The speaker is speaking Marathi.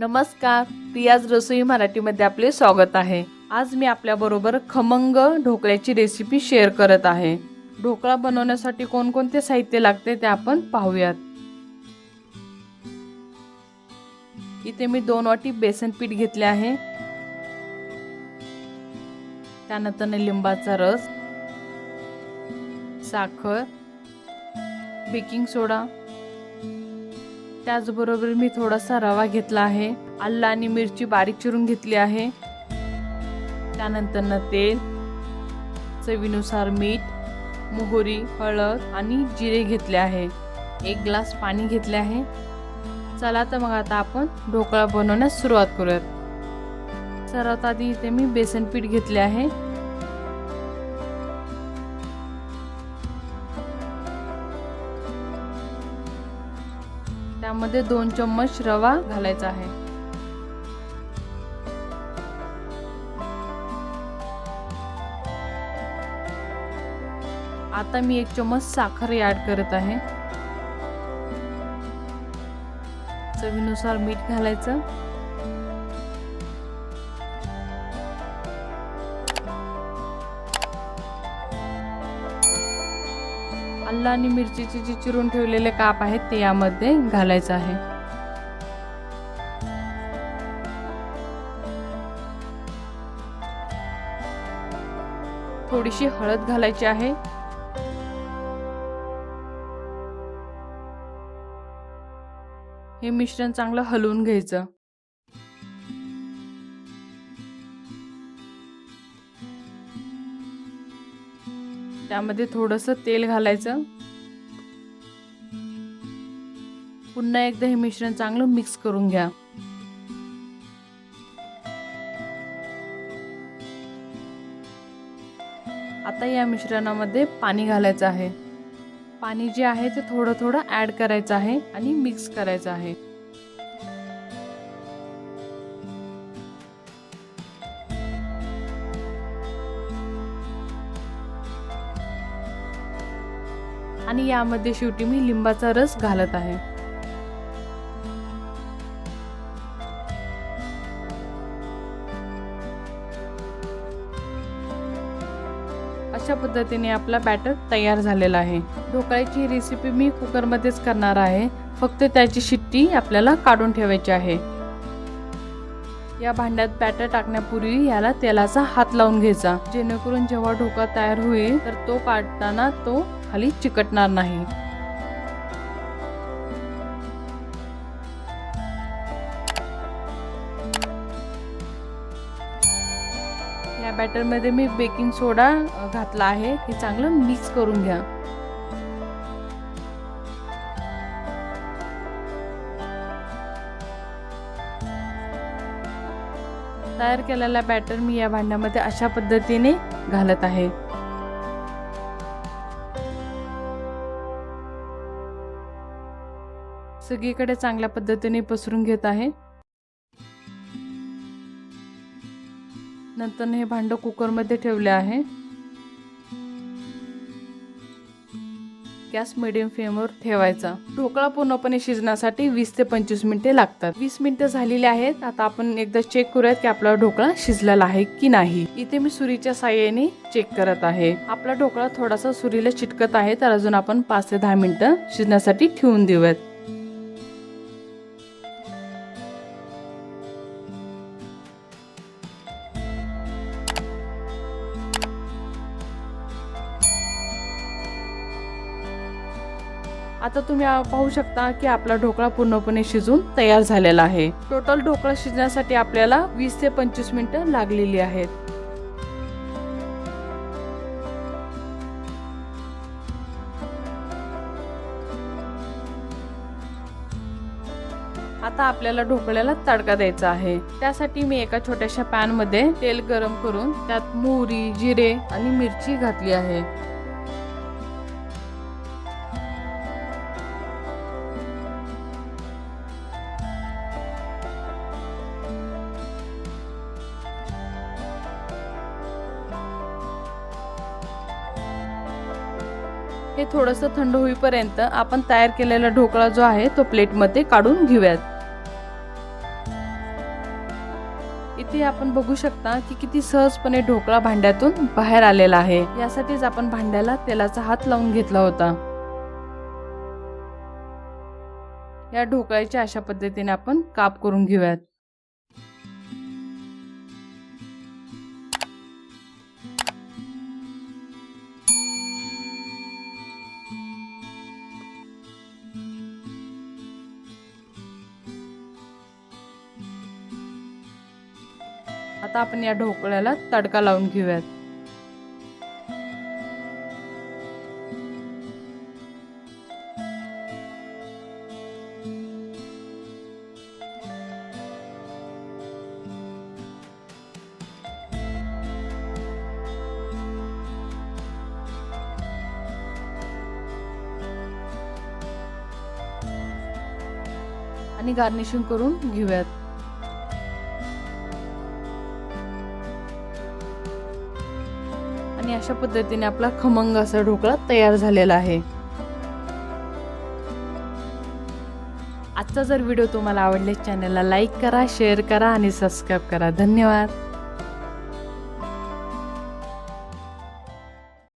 नमस्कार प्रियाज रसोई मराठीमध्ये आपले स्वागत आहे. आज मी आपल्याबरोबर खमंग ढोकळ्याची रेसिपी शेअर करत आहे. ढोकळा बनवण्यासाठी कोणकोणते साहित्य लागते ते आपण पाहूयात. इथे मी दोन वाटी बेसन पीठ घेतले आहे. त्यानंतर लिंबाचा रस साखर बेकिंग सोडा त्याचबरोबर मी थोडासा रवा घेतला आहे. आलं आणि मिरची बारीक चिरून घेतली आहे. त्यानंतर तेल चवीनुसार मीठ मोहरी हळद आणि जिरे घेतले आहे. एक ग्लास पाणी घेतले आहे. चला तर मग आता आपण ढोकळा बनवण्यास सुरुवात करूयात. सर्वात आधी इथे मी बेसन पीठ घेतले आहे. त्यामध्ये दोन चम्मच रवा घालायचा आहे. आता मी एक चम्मच साखर ऍड करत आहे. चवीनुसार मीठ घालायचं. आलं आणि मिरचीचे जे चिरून ठेवलेले काप आहेत ते यामध्ये घालायचं आहे. थोडीशी हळद घालायची आहे. हे मिश्रण चांगलं हलवून घ्यायचं. त्यामध्ये थोडंसं तेल घालायचं. पुन्हा एकदा हे मिश्रण चांगलं मिक्स करून घ्या. आता या मिश्रणामध्ये पाणी घालायचं आहे. पाणी जे आहे ते थोडं थोडं ऍड करायचं आहे आणि मिक्स करायचं आहे. आणि यामध्ये शेवटी मी लिंबाचा रस घालत आहे. अशा पद्धतीने आपला बॅटर तयार झालेला आहे. ढोकळ्याची रेसिपी मी कुकरमध्येच करणार आहे. फक्त त्याची शिट्टी आपल्याला काढून ठेवायची आहे. या भांड्यात बॅटर टाकण्यापूर्वी याला तेलाचा हात लावून घ्यायचा. जेणेकरून जेव्हा ढोका तयार होईल तर तो काढताना तो खाली चिकटणार नाही. या बॅटरमध्ये मी बेकिंग सोडा घातला आहे. हे चांगलं मिक्स करून घ्या. तयार केलेला बॅटर मी या भांड्यामध्ये अशा पद्धतीने घालत आहे. सगळीकडे चांगल्या पद्धतीने पसरून घेत आहे. नंतर हे भांड कुकरमध्ये ठेवले आहे. गॅस मिडियम फ्लेमवर ठेवायचा. ढोकळा पूर्णपणे शिजण्यासाठी वीस ते पंचवीस मिनिटे लागतात. वीस मिनिटं झालेली आहेत. आता आपण एकदा चेक करूयात की आपला ढोकळा शिजलेला आहे की नाही. इथे मी सुरीच्या साह्याने चेक करत आहे. आपला ढोकळा थोडासा सुरीला चिटकत आहे तर अजून आपण पाच ते दहा मिनिटं शिजण्यासाठी ठेवून देऊयात. आता तुम्ही पाहू शकता की आपला ढोकळा पूर्णपणे शिजून तयार झालेला आहे. टोटल ढोकळा शिजण्यासाठी आपल्याला वीस ते पंचवीस मिनिटं लागलेली आहेत. आता आपल्याला ढोकळ्याला तडका द्यायचा आहे. त्यासाठी मी एका छोट्याशा पॅनमध्ये तेल गरम करून त्यात मोहरी जिरे आणि मिरची घातली आहे. हे थोडंसं थंड होईपर्यंत आपण तयार केलेला ढोकळा जो आहे तो प्लेटमध्ये काढून घेऊयात. इथे आपण बघू शकता की किती सहजपणे ढोकळा भांड्यातून बाहेर आलेला आहे. यासाठीच आपण भांड्याला तेलाचा हात लावून घेतला होता. या ढोकळ्याच्या अशा पद्धतीने आपण काप करून घेऊयात. आता आपण या ढोकळ्याला तडका लावून घेऊयात. आणि गार्निशिंग करून घेऊयात. आणि अशा पद्धतीने आपला खमंग असा ढोकळा तयार झालेला आहे. आजचा जर व्हिडिओ तुम्हाला आवडले चॅनलला लाईक करा शेअर करा आणि सबस्क्राईब करा. धन्यवाद.